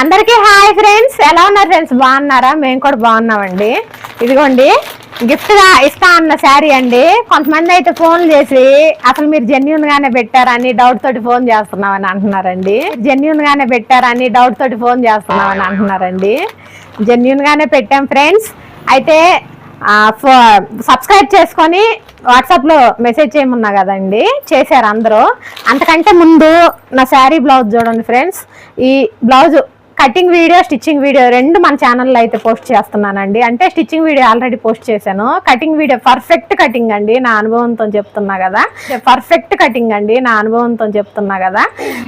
అందరికీ hi friends. ఎలా ఉన్నారు ఫ్రెండ్స్? బాగున్నారా? మేము కూడా బాగున్నామండి. ఇదిగోండి గిఫ్ట్గా ఇస్తా అన్న శారీ అండి. కొంతమంది అయితే ఫోన్ చేసి అసలు మీరు జెన్యున్ గానే పెట్టారని డౌట్ తోటి ఫోన్ చేస్తున్నామని అంటున్నారండి. జెన్యున్ గానే పెట్టారని డౌట్ తోటి ఫోన్ చేస్తున్నామని అంటున్నారండి. జెన్యున్ గానే పెట్టాం ఫ్రెండ్స్. అయితే సబ్స్క్రైబ్ చేసుకొని వాట్సాప్లో మెసేజ్ చేయమన్నా కదండి. చేశారు అందరూ. అంతకంటే ముందు నా శారీ బ్లౌజ్ చూడండి ఫ్రెండ్స్. ఈ blouse cutting video stitching video రెండు మన ఛానల్లో అయితే పోస్ట్ చేస్తున్నానండి. అంటే స్టిచ్చింగ్ వీడియో ఆల్రెడీ పోస్ట్ చేశాను. కటింగ్ వీడియో పర్ఫెక్ట్ కటింగ్ అండి నా అనుభవంతో చెప్తున్నా కదా. పర్ఫెక్ట్ కటింగ్ అండి నా అనుభవంతో చెప్తున్నా కదా.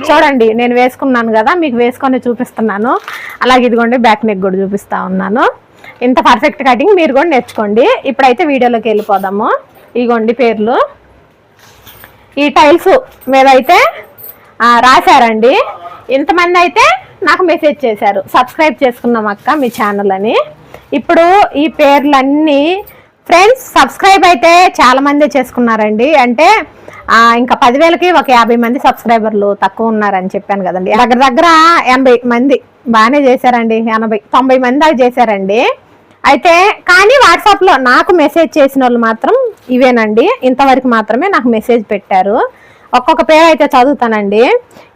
చూడండి నేను వేసుకున్నాను కదా మీకు వేసుకొని చూపిస్తున్నాను. అలాగే ఇదిగోండి బ్యాక్ నెక్ కూడా చూపిస్తా ఉన్నాను. ఇంత పర్ఫెక్ట్ కటింగ్ మీరు కూడా నేర్చుకోండి. ఇప్పుడైతే వీడియోలోకి వెళ్ళిపోదాము. ఇగోండి పేర్లు. ఈ టైల్స్ మీద అయితే రాశారండి. ఇంతమంది అయితే నాకు మెసేజ్ చేశారు. సబ్స్క్రైబ్ చేసుకున్నాం అక్క మీ ఛానల్ అని. ఇప్పుడు ఈ పేర్లన్నీ ఫ్రెండ్స్ సబ్స్క్రైబ్ అయితే చాలామంది చేసుకున్నారండి. అంటే ఇంకా పదివేలకి ఒక యాభై మంది సబ్స్క్రైబర్లు తక్కువ ఉన్నారని చెప్పాను కదండి. దగ్గర దగ్గర ఎనభై మంది బాగానే చేశారండి. ఎనభై తొంభై మంది దాకా చేశారండి. అయితే కానీ వాట్సాప్లో నాకు మెసేజ్ చేసిన వాళ్ళు మాత్రం ఇవేనండి. ఇంతవరకు మాత్రమే నాకు మెసేజ్ పెట్టారు. ఒక్కొక్క పేరు అయితే చదువుతానండి.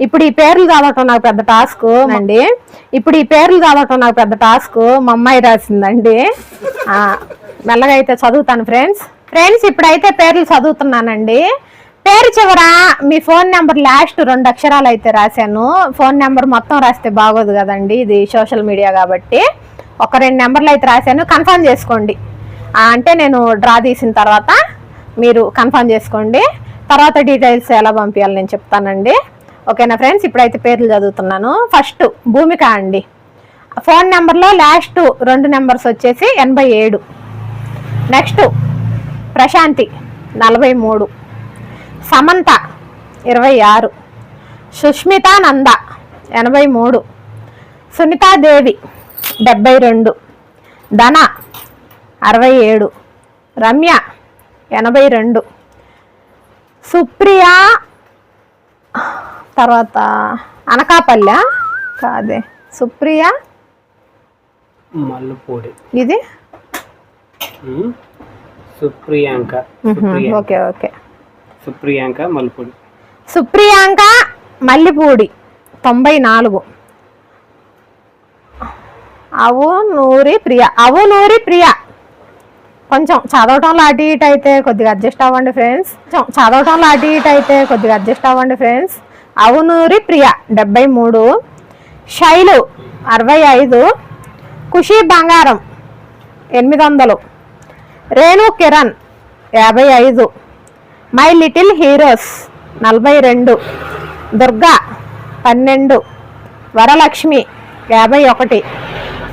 ఇప్పుడు ఈ పేర్లు కావటం నాకు పెద్ద టాస్క్ అండి. ఇప్పుడు ఈ పేర్లు కావటం నాకు పెద్ద టాస్క్ మా అమ్మాయి రాసిందండి. మెల్లగా అయితే చదువుతాను ఫ్రెండ్స్. ఫ్రెండ్స్ ఇప్పుడైతే పేర్లు చదువుతున్నానండి. పేరు చివర మీ ఫోన్ నెంబర్ లాస్ట్ రెండు అక్షరాలు అయితే రాశాను. ఫోన్ నెంబర్ మొత్తం రాస్తే బాగోదు కదండి ఇది సోషల్ మీడియా కాబట్టి. ఒక రెండు నెంబర్లు అయితే రాశాను. కన్ఫర్మ్ చేసుకోండి. అంటే నేను డ్రా తీసిన తర్వాత మీరు కన్ఫర్మ్ చేసుకోండి. తర్వాత డీటెయిల్స్ ఎలా పంపించాలి నేను చెప్తానండి. ఓకేనా ఫ్రెండ్స్? ఇప్పుడైతే పేర్లు చదువుతున్నాను. ఫస్ట్ భూమిక అండి. ఫోన్ నెంబర్లో లాస్ట్ రెండు నెంబర్స్ వచ్చేసి ఎనభై ఏడు. నెక్స్ట్ ప్రశాంతి నలభై మూడు. సమంత ఇరవై ఆరు. సుష్మిత నంద ఎనభై మూడు. సునీతాదేవి డెబ్బై రెండు. ధన అరవై ఏడు. రమ్య ఎనభై రెండు. సుప్రియ. తర్వాత అనకాపల్లె. కాదే సుప్రియ. మల్లపూడి. ఇది. Supriyanka okay okay. Supriyanka Mallapudi. Supriyanka Mallipudi. తొంభై నాలుగు. అవు నూరి ప్రియ అవు నూరి ప్రియ. కొంచెం చదవటంలో అటు ఇటు అయితే కొద్దిగా అడ్జస్ట్ అవ్వండి ఫ్రెండ్స్. కొంచెం చదవటంలో అటు ఇటు అయితే కొద్దిగా అడ్జస్ట్ అవ్వండి ఫ్రెండ్స్. అవునూరి ప్రియ డెబ్బై మూడు. శైలు అరవై ఐదు. ఖుషి బంగారం ఎనిమిది వందలు. రేణు కిరణ్ యాభై ఐదు. మై లిటిల్ హీరోస్ నలభై రెండు. దుర్గా పన్నెండు. వరలక్ష్మి యాభై ఒకటి.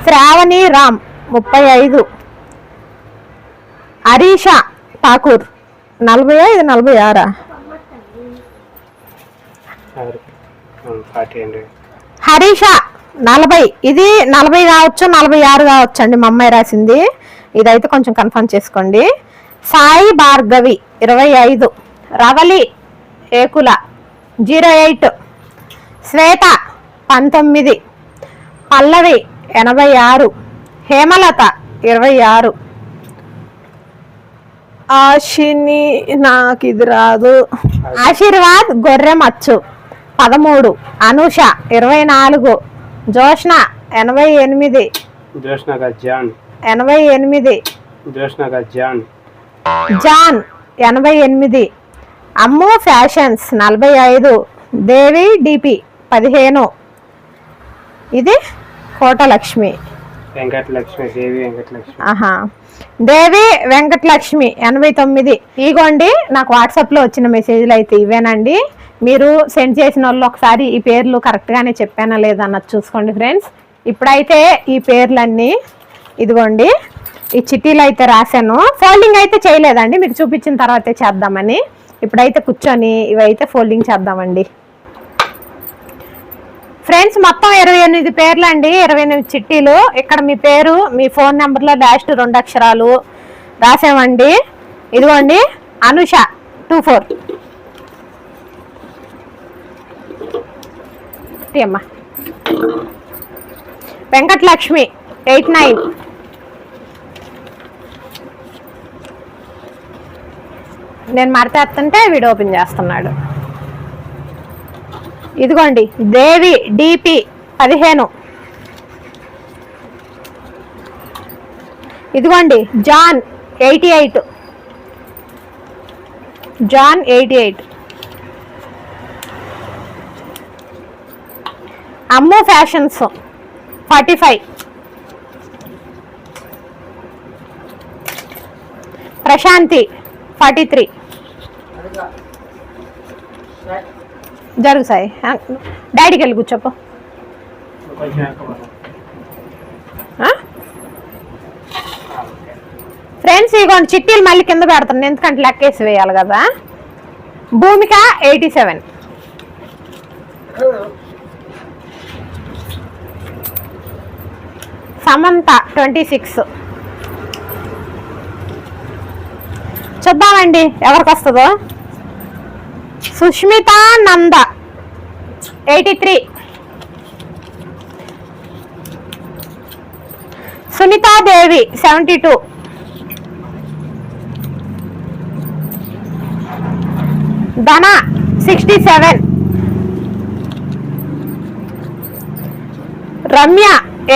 శ్రావణి రామ్ ముప్పై ఐదు. హరీషా ఠాకూర్. నలభై ఐదు నలభై ఆరా హరీష నలభై. ఇది నలభై కావచ్చు నలభై ఆరు కావచ్చు అండి మా అమ్మాయి రాసింది. ఇదైతే కొంచెం కన్ఫర్మ్ చేసుకోండి. సాయి భార్గవి ఇరవై ఐదు రవలి ఏకుల జీరో ఎయిట్ శ్వేత పంతొమ్మిది. పల్లవి ఎనభై ఆరు హేమలత ఇరవై ఆరు ఆశిని నాకు ఇది రాదు ఆశీర్వాద్ గొర్రె మచ్చు. పదమూడు. అనూష ఇరవై నాలుగు. జోష్న ఎనభై ఎనిమిది. జాన్. ఎనభై ఎనిమిది. జాన్. జాన్ ఎనభై ఎనిమిది. అమ్ము ఫ్యాషన్స్ నలభై ఐదు. దేవి డిపి పదిహేను. ఇది కోటలక్ష్మి. వెంకటలక్ష్మి దేవి వెంకటలక్ష్మి. ఆహా. దేవి వెంకటలక్ష్మి ఎనభై తొమ్మిది. ఇగోండి నాకు వాట్సాప్లో వచ్చిన మెసేజ్లు అయితే ఇవేనండి. మీరు సెండ్ చేసిన వాళ్ళు ఒకసారి ఈ పేర్లు కరెక్ట్గానే చెప్పానా లేదన్నది చూసుకోండి ఫ్రెండ్స్ ఇప్పుడైతే ఈ పేర్లన్నీ ఇదిగోండి ఈ చిట్టీలు అయితే రాశాను. ఫోల్డింగ్ అయితే చేయలేదండి మీకు చూపించిన తర్వాతే చేద్దామని. ఇప్పుడైతే కూర్చొని ఇవైతే ఫోల్డింగ్ చేద్దామండి. ఫ్రెండ్స్ మొత్తం ఇరవై ఎనిమిది పేర్లు అండి ఇరవై ఎనిమిది చిట్టీలు. ఇక్కడ మీ పేరు మీ ఫోన్ నెంబర్లో లాస్ట్ రెండు అక్షరాలు రాసామండి ఇదిగోండి అనుష టూ ఫోర్. అమ్మా. Venkatalakshmi eight nine. నేను మడతేస్తుంటే వీడు ఓపెన్ చేస్తున్నాడు. ఇదిగోండి దేవి డిపి పదిహేను. ఇదిగోండి John eighty eight. John eighty eight. Ammu fashions forty five. Prashanthi forty three. జరుగు సాయి డాడీకి వెళ్ళి కూర్చోపో. ఫ్రెండ్స్ ఇగోండి చిట్టీలు మళ్ళీ కింద పెడతాను. ఎందుకంటే లెక్కేసి వేయాలి కదా. Bhoomika eighty seven. Samantha twenty six. చూద్దామండి ఎవరికి వస్తుందో? Sushmitha Nanda. Eighty three. Sunitadevi seventy two. Dhana sixty seven. Ramya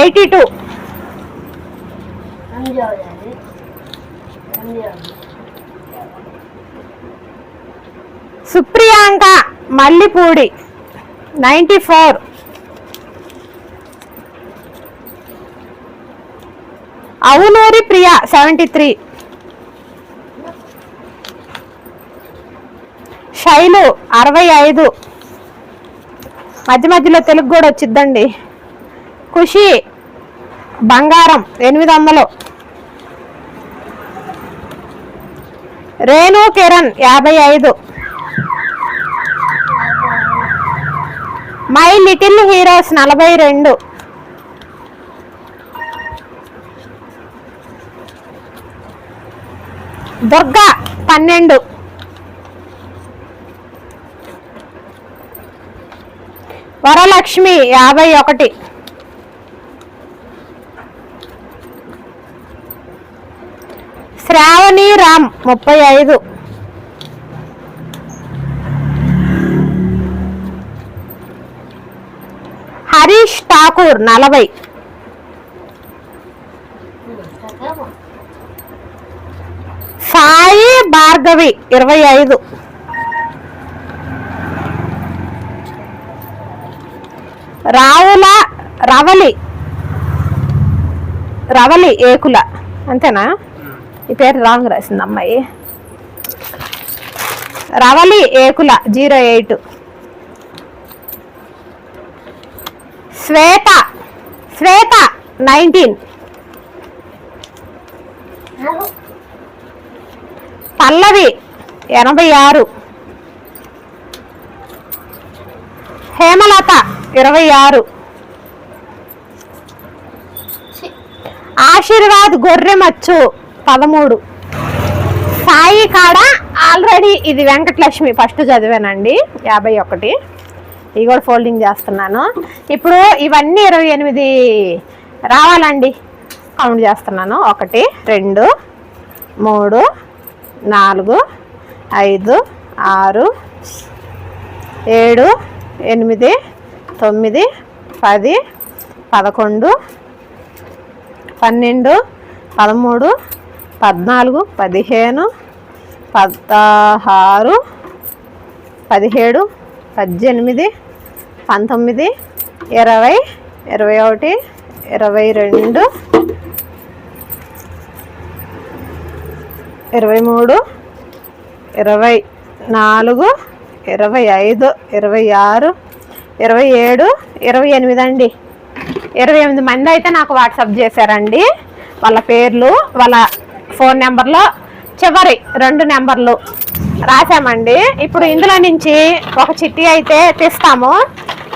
eighty two. Supriyanka Mallipudi ninety four. Avunuri Priya seventy three. Sailu అరవై ఐదు. మధ్య మధ్యలో తెలుగు కూడా వచ్చిద్దండి. ఖుషి బంగారం ఎనిమిది వందలు. రేణు కిరణ్ యాభై ఐదు. మై లిటిల్ హీరోస్ నలభై రెండు. దుర్గా పన్నెండు. వరలక్ష్మి యాభై ఒకటి. శ్రావణి రామ్ ముప్పై ఐదు. హరీష్ ఠాకూర్ నలభై. సాయి భార్గవి ఇరవై ఐదు. రావుల రవలి. రవలి ఏకుల. అంతేనా? ఈ పేరు రాంగ్ రాసింది అమ్మాయి. Ravali Ekula zero eight. Swetha. Swetha nineteen Pallavi ఎనభై ఆరు. హేమలత ఇరవై ఆరు. ఆశీర్వాద్ గొర్రెమచ్చు పదమూడు. సాయి కాడ ఆల్రెడీ ఇది వెంకటలక్ష్మి ఫస్ట్ చదివానండి యాభై ఒకటి. ఇవి కూడా ఫోల్డింగ్ చేస్తున్నాను. ఇప్పుడు ఇవన్నీ ఇరవై ఎనిమిది రావాలండి. కౌంట్ చేస్తున్నాను. ఒకటి రెండు మూడు నాలుగు ఐదు ఆరు ఏడు ఎనిమిది తొమ్మిది పది పదకొండు పన్నెండు పదమూడు పద్నాలుగు పదిహేను పదహారు పదిహేడు పద్దెనిమిది పంతొమ్మిది ఇరవై ఇరవై ఒకటి ఇరవై రెండు ఇరవై మూడు ఇరవై నాలుగు ఇరవై ఐదు ఇరవై ఆరు ఇరవై ఏడు ఇరవై ఎనిమిది అండి. ఇరవై ఎనిమిది మంది అయితే నాకు వాట్సాప్ చేశారండి. వాళ్ళ పేర్లు వాళ్ళ ఫోన్ నెంబర్లో చివరి రెండు నెంబర్లు రాసామండి ఇప్పుడు ఇందులో నుంచి ఒక చిట్టి అయితే తీస్తాము.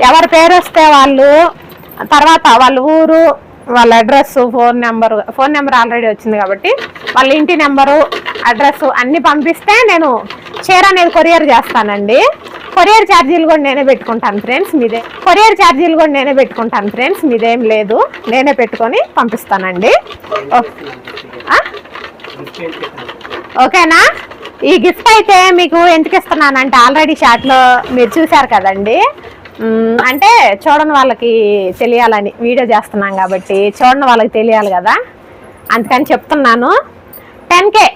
ఎవరి పేరు వస్తే వాళ్ళు తర్వాత వాళ్ళ ఊరు వాళ్ళ address phone number phone number already వచ్చింది కాబట్టి వాళ్ళ ఇంటి నెంబరు అడ్రస్ అన్నీ పంపిస్తే నేను చీర అనేది కొరియర్ చేస్తానండి. కొరియర్ ఛార్జీలు కూడా నేనే పెట్టుకుంటాను ఫ్రెండ్స్ మీదే. కొరియర్ ఛార్జీలు కూడా నేనే పెట్టుకుంటాను ఫ్రెండ్స్ మీదేం లేదు. నేనే పెట్టుకొని పంపిస్తానండి. ఓకేనా? ఈ గిఫ్ట్ అయితే మీకు ఎందుకు ఇస్తున్నానంటే ఆల్రెడీ షార్ట్లో మీరు చూశారు కదండి. అంటే చూడని వాళ్ళకి తెలియాలని వీడియో చేస్తున్నాం కాబట్టి చూడని వాళ్ళకి తెలియాలి కదా? అందుకని చెప్తున్నాను. టెన్ కే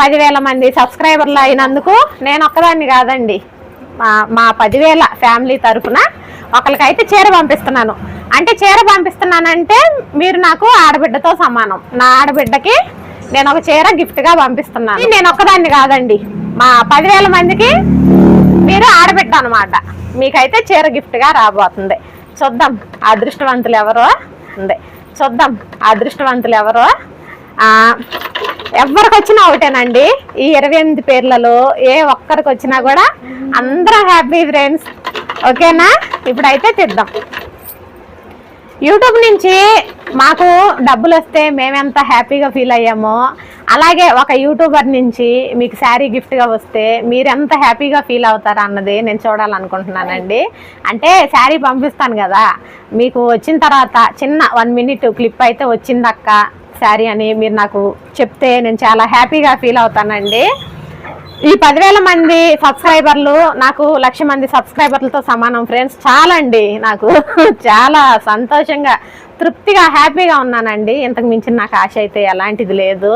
పదివేల మంది సబ్స్క్రైబర్లు అయినందుకు నేను ఒక్కదాన్ని కాదండి. మా మా పదివేల ఫ్యామిలీ తరఫున ఒకరికైతే చీర పంపిస్తున్నాను. అంటే చీర పంపిస్తున్నానంటే మీరు నాకు ఆడబిడ్డతో సమానం. నా ఆడబిడ్డకి నేను ఒక చీర గిఫ్ట్గా పంపిస్తున్నాను. నేను ఒక్కదాన్ని కాదండి. మా పదివేల మందికి మీరు ఆడబిడ్డ అనమాట మీకైతే చీర గిఫ్ట్గా రాబోతుంది. చూద్దాం అదృష్టవంతులు ఎవరో? ఉంది. చూద్దాం అదృష్టవంతులు ఎవరో? ఎవరికి వచ్చినా ఒకటేనండి. ఈ ఇరవై ఎనిమిది పేర్లలో ఏ ఒక్కరికి వచ్చినా కూడా అందరం హ్యాపీ ఫ్రెండ్స్. ఓకేనా? ఇప్పుడైతే తిద్దాం. యూట్యూబ్ నుంచి మాకు డబ్బులు వస్తే మేమెంత హ్యాపీగా ఫీల్ అయ్యామో అలాగే ఒక యూట్యూబర్ నుంచి మీకు శారీ గిఫ్ట్గా వస్తే మీరు ఎంత హ్యాపీగా ఫీల్ అవుతారా అన్నది నేను చూడాలనుకుంటున్నానండి. అంటే శారీ పంపిస్తాను కదా మీకు వచ్చిన తర్వాత చిన్న వన్ మినిట్ క్లిప్ అయితే వచ్చిందక్క శారీ అని మీరు నాకు చెప్తే నేను చాలా హ్యాపీగా ఫీల్ అవుతానండి. ఈ పదివేల మంది సబ్స్క్రైబర్లు నాకు లక్ష మంది సబ్స్క్రైబర్లతో సమానం ఫ్రెండ్స్ చాలా అండి నాకు. చాలా సంతోషంగా తృప్తిగా హ్యాపీగా ఉన్నానండి. ఇంతకు మించిన నాకు ఆశ అయితే ఎలాంటిది లేదు.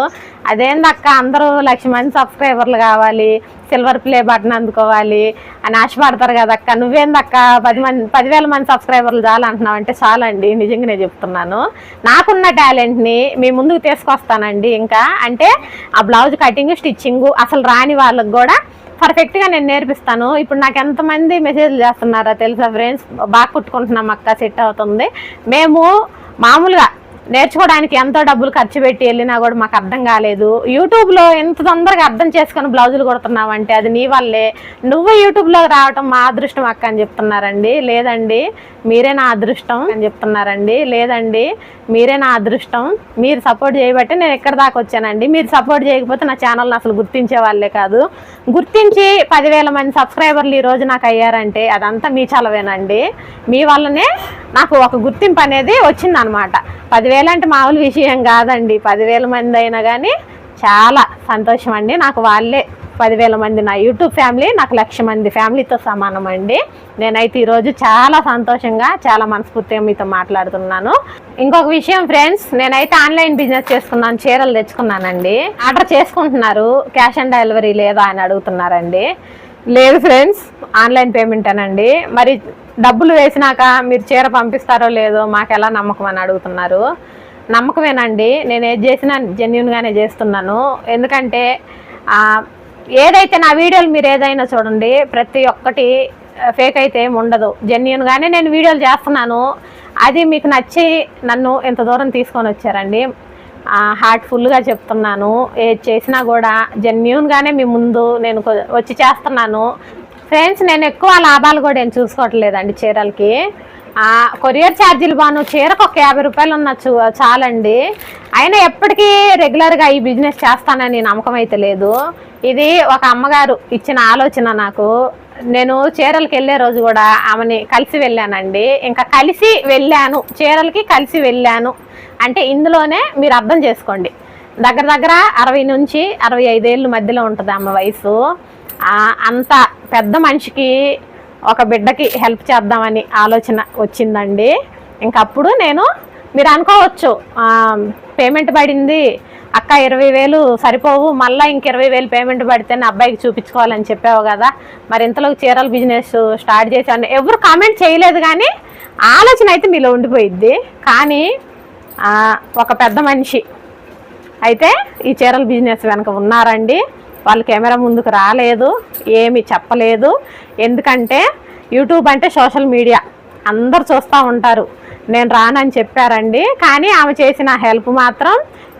అదేందక్క అందరూ లక్ష మంది సబ్స్క్రైబర్లు కావాలి సిల్వర్ ప్లే బటన్ అందుకోవాలి అని ఆశపడతారు కదక్క నువ్వేందక్క పది మంది పదివేల మంది సబ్స్క్రైబర్లు చాలంటున్నావు అంటే చాలండి. నిజంగానే చెప్తున్నాను. నాకున్న టాలెంట్ని మీ ముందుకు తీసుకొస్తానండి ఇంకా. అంటే ఆ బ్లౌజ్ కటింగ్ స్టిచ్చింగ్ అసలు రాని వాళ్ళకు కూడా పర్ఫెక్ట్గా నేను నేర్పిస్తాను. ఇప్పుడు నాకు ఎంతమంది మెసేజ్లు చేస్తున్నారో తెలుసా ఫ్రెండ్స్ బాగా కుట్టుకుంటున్నాం అక్క సెట్ అవుతుంది. మేము మామూలుగా నేర్చుకోవడానికి ఎంతో డబ్బులు ఖర్చు పెట్టి వెళ్ళినా కూడా మాకు అర్థం కాలేదు. యూట్యూబ్లో ఎంత తొందరగా అర్థం చేసుకొని బ్లౌజులు కొడుతున్నావు అంటే అది నీ వల్లే. నువ్వు యూట్యూబ్లో రావటం మా అదృష్టం అక్క అని చెప్తున్నారండి. లేదండి మీరే నా అదృష్టం అని చెప్తున్నారండి. లేదండి మీరే నా అదృష్టం. మీరు సపోర్ట్ చేయబట్టి నేను ఎక్కడ దాకా వచ్చానండి. మీరు సపోర్ట్ చేయకపోతే నా ఛానల్ని అసలు గుర్తించే వాళ్ళే కాదు. గుర్తించి పదివేల మంది సబ్స్క్రైబర్లు ఈ రోజు నాకు అయ్యారంటే అదంతా మీ చలవేనండి. మీ వల్లనే నాకు ఒక గుర్తింపు అనేది వచ్చిందనమాట. పదివేల అంటే మామూలు విషయం కాదండి. పదివేల మంది అయినా కానీ చాలా సంతోషం అండి. నాకు వాళ్ళే పదివేల మంది నా యూట్యూబ్ ఫ్యామిలీ నాకు లక్ష మంది ఫ్యామిలీతో సమానం అండి. నేనైతే ఈరోజు చాలా సంతోషంగా చాలా మనస్ఫూర్తిగా మీతో మాట్లాడుతున్నాను. ఇంకొక విషయం ఫ్రెండ్స్ నేనైతే ఆన్లైన్ బిజినెస్ చేసుకున్నాను చీరలు తెచ్చుకున్నానండి. ఆర్డర్ చేసుకుంటున్నారు క్యాష్ ఆన్ డెలివరీ లేదా అని అడుగుతున్నారండి. లేదు ఫ్రెండ్స్ ఆన్లైన్ పేమెంటేనండి మరి డబ్బులు వేసినాక మీరు చీర పంపిస్తారో లేదో మాకు ఎలా నమ్మకం అని అడుగుతున్నారు. నమ్మకమేనండి నేను ఏది చేసినా జెన్యున్గానే చేస్తున్నాను. ఎందుకంటే ఏదైతే నా వీడియోలు మీరు ఏదైనా చూడండి ప్రతి ఒక్కటి ఫేక్ అయితే ఏమి ఉండదు. జెన్యున్గానే నేను వీడియోలు చేస్తున్నాను. అది మీకు నచ్చి నన్ను ఇంత దూరం తీసుకొని వచ్చారండి. హార్ట్ఫుల్గా చెప్తున్నాను. ఏది చేసినా కూడా జెన్యున్గానే మీ ముందు నేను కొ- వచ్చి చేస్తున్నాను. ఫ్రెండ్స్ నేను ఎక్కువ లాభాలు కూడా నేను చూసుకోవట్లేదండి చీరలకి. కొరియర్ ఛార్జీలు బాను చీరకు ఒక యాభై రూపాయలు ఉన్న చూ చాలండి. అయినా ఎప్పటికీ రెగ్యులర్గా ఈ బిజినెస్ చేస్తానని నమ్మకం అయితే లేదు. ఇది ఒక అమ్మగారు ఇచ్చిన ఆలోచన నాకు. నేను చీరలకు వెళ్ళే రోజు కూడా ఆమెని కలిసి వెళ్ళానండి. ఇంకా కలిసి వెళ్ళాను. చీరలకి కలిసి వెళ్ళాను. అంటే ఇందులోనే మీరు అర్థం చేసుకోండి. దగ్గర దగ్గర అరవై నుంచి అరవై ఐదేళ్ళు మధ్యలో ఉంటుంది ఆమె వయసు. అంత పెద్ద మనిషికి ఒక బిడ్డకి హెల్ప్ చేద్దామని ఆలోచన వచ్చిందండి. ఇంకప్పుడు నేను మీరు అనుకోవచ్చు పేమెంట్ పడింది అక్క ఇరవై వేలు సరిపోవు మళ్ళీ ఇంక ఇరవై వేలు పేమెంట్ పడితే నా అబ్బాయికి చూపించుకోవాలని చెప్పావు కదా మరి ఇంతలో చీరల బిజినెస్ స్టార్ట్ చేశాను ఎవరు కామెంట్ చేయలేదు కానీ ఆలోచన అయితే మీలో ఉండిపోయిద్ది. కానీ ఒక పెద్ద మనిషి అయితే ఈ చీరల బిజినెస్ వెనక ఉన్నారండి. వాళ్ళు కెమెరా ముందుకు రాలేదు ఏమి చెప్పలేదు. ఎందుకంటే యూట్యూబ్ అంటే సోషల్ మీడియా అందరు చూస్తూ ఉంటారు. నేను రానని చెప్పారండి. కానీ ఆమె చేసిన హెల్ప్ మాత్రం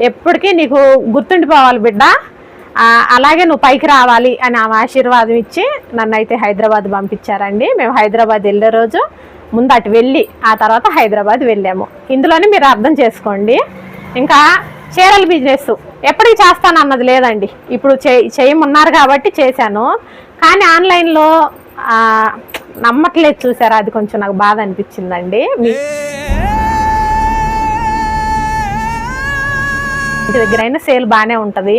ఎప్పటికీ నీకు గుర్తుండిపోవాలి బిడ్డ. అలాగే నువ్వు పైకి రావాలి అని ఆమె ఆశీర్వాదం ఇచ్చి నన్ను అయితే హైదరాబాద్ పంపించారండి. మేము హైదరాబాద్ వెళ్ళే రోజు ముందు అటు వెళ్ళి ఆ తర్వాత హైదరాబాద్ వెళ్ళాము. ఇందులోనే మీరు అర్థం చేసుకోండి. ఇంకా చీరల బిజినెస్ ఎప్పటికి చేస్తాను అన్నది లేదండి. ఇప్పుడు చే చేయమన్నారు కాబట్టి చేశాను. కానీ ఆన్లైన్లో నమ్మట్లేదు చూసారా? అది కొంచెం నాకు బాధ అనిపించిందండి. మీ ఇంటి దగ్గర అయినా సేల్ బాగానే ఉంటుంది.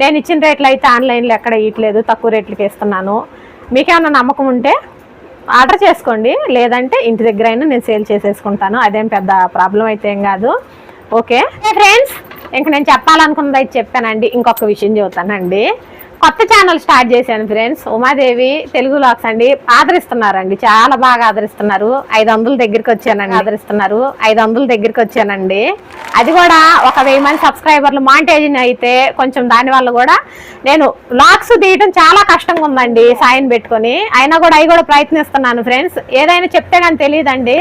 నేను ఇచ్చిన రేట్లు అయితే ఆన్లైన్లో ఎక్కడ ఇవ్వట్లేదు తక్కువ రేట్లకి ఇస్తున్నాను. మీకేమైనా నమ్మకం ఉంటే ఆర్డర్ చేసుకోండి. లేదంటే ఇంటి దగ్గర అయినా నేను సేల్ చేసేసుకుంటాను. అదేం పెద్ద ప్రాబ్లం అయితే ఏం కాదు. ఓకే? ఫ్రెండ్స్ ఇంక నేను చెప్పాలనుకున్నది అయితే చెప్పానండి. ఇంకొక విషయం చెబుతానండి. కొత్త ఛానల్ స్టార్ట్ చేశాను ఫ్రెండ్స్ ఉమాదేవి తెలుగు లాక్స్ అండి. ఆదరిస్తున్నారండి. చాలా బాగా ఆదరిస్తున్నారు. ఐదు వందల దగ్గరికి వచ్చానండి. ఆదరిస్తున్నారు. ఐదు వందల దగ్గరికి వచ్చానండి. అది కూడా ఒక వెయ్యి మంది సబ్స్క్రైబర్లు మాంటేజిన్ అయితే కొంచెం దానివల్ల కూడా నేను లాక్స్ తీయటం చాలా కష్టంగా ఉందండి. సాయం పెట్టుకొని. అయినా కూడా అవి కూడా ప్రయత్నిస్తున్నాను ఫ్రెండ్స్ ఏదైనా చెప్తే కానీ తెలియదండి.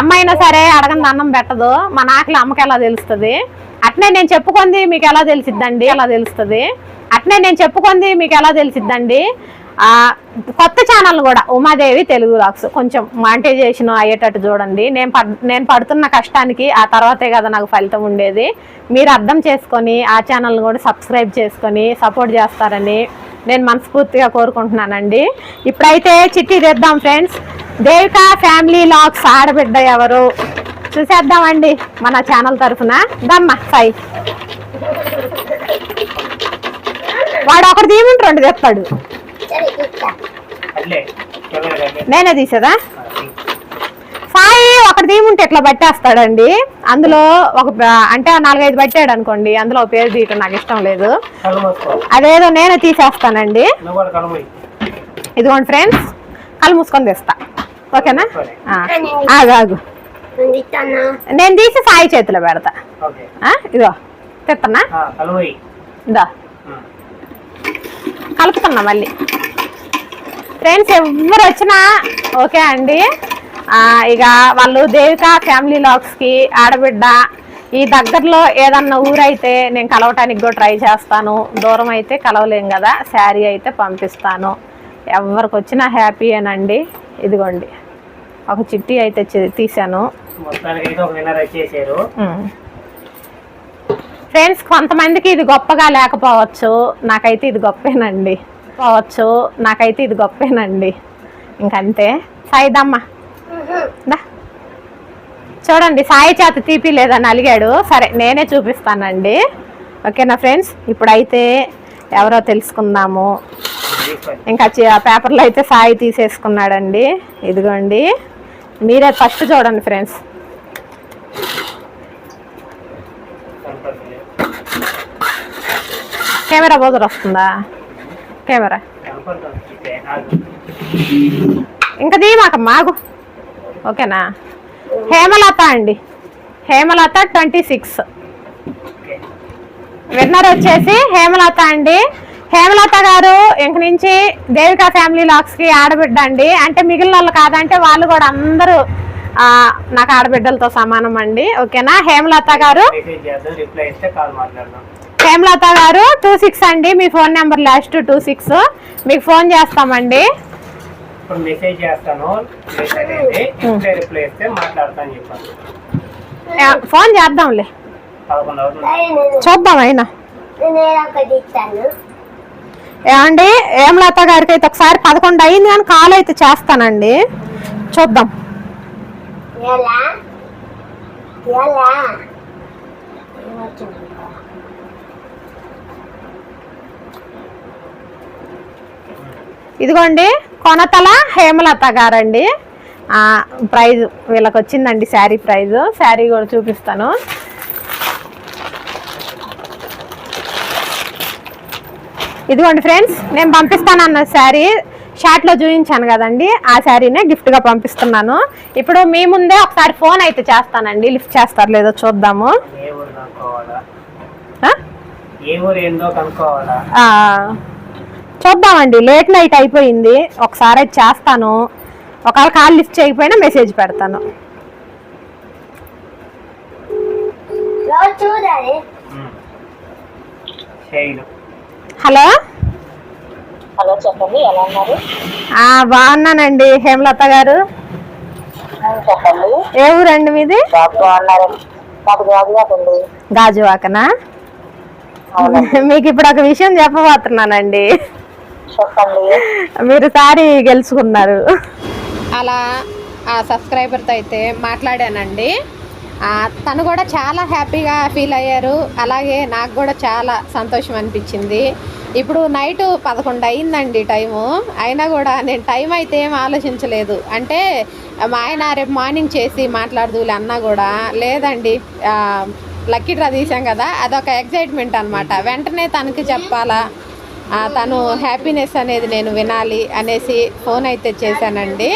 అమ్మ అయినా సరే అడగని అన్నం పెట్టదు. మా నాకులు అమ్మకి ఎలా తెలుస్తుంది? అట్నే నేను చెప్పుకుంది మీకు ఎలా తెలిసిద్దండి? ఎలా తెలుస్తుంది? అట్నే నేను చెప్పుకుంది మీకు ఎలా తెలిసిద్దండి? ఆ, కొత్త ఛానల్ కూడా ఉమాదేవి తెలుగు లాక్స్. కొంచెం మాంటైజేషన్ అయ్యేటట్టు చూడండి. నేను పడ్ నేను పడుతున్న కష్టానికి ఆ తర్వాతే కదా నాకు ఫలితం ఉండేది. మీరు అర్థం చేసుకొని ఆ ఛానల్ని కూడా సబ్స్క్రైబ్ చేసుకొని సపోర్ట్ చేస్తారని నేను మనస్ఫూర్తిగా కోరుకుంటున్నానండి. ఇప్పుడైతే చిట్టి తెద్దాం ఫ్రెండ్స్. దేవిక ఫ్యామిలీ లాక్స్ ఆడబిడ్డ ఎవరు? చూసేద్దామండి మన ఛానల్ తరఫున. దమ్మ సాయి. వాడు ఒకటి తీయమంటే రెండు. నేనే తీసేదా. సాయి ఒకటి తీయమంటే ఇట్లా పట్టేస్తాడండి? అందులో ఒక అంటే నాలుగైదు పట్టాడు అనుకోండి అందులో ఒక పేరు తీయటం నాకు ఇష్టం లేదు. అదేదో నేనే తీసేస్తానండి. ఇదిగోండి ఫ్రెండ్స్ కళ్ళు మూసుకొని తెస్తా. ఓకేనా? ఆగు. నేను తీసి సాయి చేతిలో పెడతా. కళ్ళు మూయి. ఇదో. కలుపుతున్నా మళ్ళీ. ఫ్రెండ్స్ ఎవరు వచ్చినా ఓకే అండి. ఇక వాళ్ళు దేవిక ఫ్యామిలీ లాక్స్కి ఆడబిడ్డ ఈ దగ్గరలో ఏదన్నా ఊరైతే నేను కలవటానికి కూడా ట్రై చేస్తాను. దూరం అయితే కలవలేం కదా శారీ అయితే పంపిస్తాను. ఎవరికి వచ్చినా హ్యాపీయేనండి ఇదిగోండి. ఒక చిట్టి అయితే తీశాను. మొత్తానికి అయితే ఒక విన్నర్ వచ్చేసారు. ఫ్రెండ్స్ కొంతమందికి ఇది గొప్పగా లేకపోవచ్చు. నాకైతే ఇది గొప్పేనండి. పోవచ్చు. నాకైతే ఇది గొప్పేనండి. ఇంకంతే. సాయిదమ్మ. చూడండి సాయి చేత తీపి లేదని అలిగాడు. సరే నేనే చూపిస్తానండి. ఓకేనా ఫ్రెండ్స్ ఇప్పుడైతే ఎవరో తెలుసుకుందాము. ఇంకా పేపర్లో అయితే సాయి తీసేసుకున్నాడండి. ఇదిగోండి. మీరే ఫస్ట్ చూడండి ఫ్రెండ్స్. కెమెరా బోదర్ వస్తుందా? కెమెరా. ఇంకా దీ మాకు ఓకేనా? హేమలత అండి. Hemalatha twenty six. విన్నర్ వచ్చేసి హేమలత అండి. హేమలత గారు ఇంక నుంచి దేవికా ఫ్యామిలీ లాక్స్కి ఆడబిడ్డ అండి. అంటే మిగిలిన వాళ్ళు కాదంటే వాళ్ళు కూడా అందరూ ఆ, నాకు ఆడబిడ్డలతో సమానం అండి. ఓకేనా? హేమలత గారు? మెసేజ్ చేద్దాం రిప్లై ఇస్తే కాల్ మాట్లాడదాం హేమలత గారు టూ సిక్స్ అండి. మీ phone number last two six మీకు ఫోన్ చేస్తామండి. ఇప్పుడు మెసేజ్ చేస్తాను. మెసేజ్ అయింది. ఇప్పుడే రిప్లై ఇస్తే మాట్లాడతాను చెప్పాను ఆ, ఫోన్ చేద్దాంలే. చూద్దాం అయినా. ఏమండి హేమలత గారికి అయితే ఒకసారి పదకొండు అయింది కానీ కాల్ అయితే చేస్తానండి. చూద్దాం. ఇదిగోండి కొనతల హేమలత గారండి. ప్రైజ్ వీళ్ళకి వచ్చిందండి శారీ ప్రైజ్. శారీ కూడా చూపిస్తాను. ఇదిగోండి ఫ్రెండ్స్ నేను పంపిస్తానన్న శారీ షార్ట్లో చూపించాను కదండి. ఆ శారీనే గిఫ్ట్గా పంపిస్తున్నాను. ఇప్పుడు మీ ముందే ఒకసారి ఫోన్ అయితే చేస్తానండి. లిఫ్ట్ చేస్తారు లేదో చూద్దాము. చూద్దామండి. లేట్ నైట్ అయిపోయింది. ఒకసారి అయితే చేస్తాను. ఒకవేళ కాల్ లిఫ్ట్ చేయకపోయినా మెసేజ్ పెడతాను. చూడాలి. హలో? హలో చెప్పండి ఎలా ఉన్నారు? ఆ, బాగున్నానండి. హేమలత గారు. చెప్పండి. ఏ ఊరండి మీది? గాజువాకనా? మీకు ఇప్పుడు ఒక విషయం చెప్పబోతున్నానండి. చెప్పండి. మీరు సారీ గెలుచుకున్నారు. అలా ఆ సబ్స్క్రైబర్తో అయితే మాట్లాడానండి. తను కూడా చాలా హ్యాపీగా ఫీల్ అయ్యారు. అలాగే నాకు కూడా చాలా సంతోషం అనిపించింది. ఇప్పుడు నైట్ పదకొండు అయిందండి టైము. అయినా కూడా నేను టైం అయితే ఏం ఆలోచించలేదు. అంటే మా ఆయన రేపు మార్నింగ్ చేసి మాట్లాడదులే అన్నా కూడా లేదండి లక్కీ డ్రా తీసాం కదా అదొక ఎగ్జైట్మెంట్ అనమాట వెంటనే తనకి చెప్పాలా తను హ్యాపీనెస్ అనేది నేను వినాలి అనేసి ఫోన్ అయితే చేశానండి.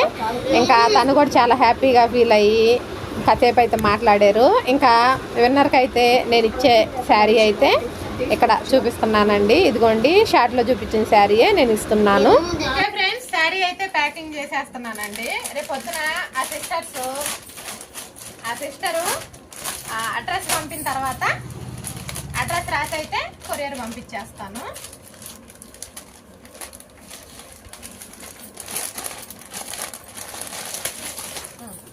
ఇంకా తను కూడా చాలా హ్యాపీగా ఫీల్ అయ్యి కాసేపు అయితే మాట్లాడారు. ఇంకా విన్నర్కి అయితే నేను ఇచ్చే శారీ అయితే ఇక్కడ చూపిస్తున్నానండి. ఇదిగోండి షార్ట్లో చూపించిన శారీయే నేను ఇస్తున్నాను. ఫ్రెండ్స్ శారీ అయితే ప్యాకింగ్ చేసేస్తున్నానండి. రేపు పొద్దున ఆ సిస్టర్స్ ఆ సిస్టరు అడ్రస్ పంపిన తర్వాత అడ్రస్ రాసి అయితే కొరియర్ పంపించేస్తాను ఈ గోల్డ్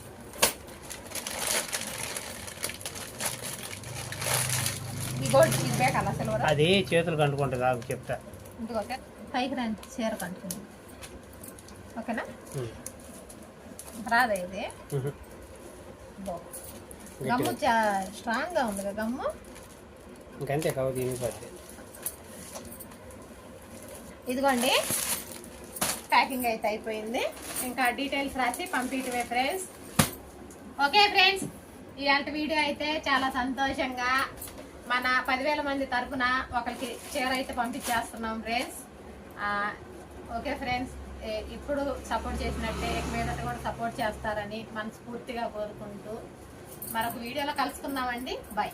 ఇది బేకల్లా సిల్వర్ అది చేతులు కంటుకుంటుంది నాకు చెప్తా. పైకి రండి చీర కంటుంది ఓకేనా. రాదా ఇది? గమ్ము స్ట్రాంగ్గా ఉంది కదా గమ్ము? ఇంకంతే కవ దీని పడితే ఇదిగోండి. ప్యాకింగ్ అయితే అయిపోయింది. ఇంకా డీటెయిల్స్ రాసి పంపించవే ఫ్రెండ్స్. Okay friends. ఇలాంటి వీడియో అయితే చాలా సంతోషంగా మన పదివేల మంది తరఫున ఒకరికి చీర అయితే పంపించేస్తున్నాం ఫ్రెండ్స్ ఓకే ఫ్రెండ్స్ ఇప్పుడు సపోర్ట్ చేసినట్టే ఇక మీద కూడా సపోర్ట్ చేస్తారని మనస్ఫూర్తిగా కోరుకుంటూ మరొక వీడియోలో కలుసుకుందామండి. బాయ్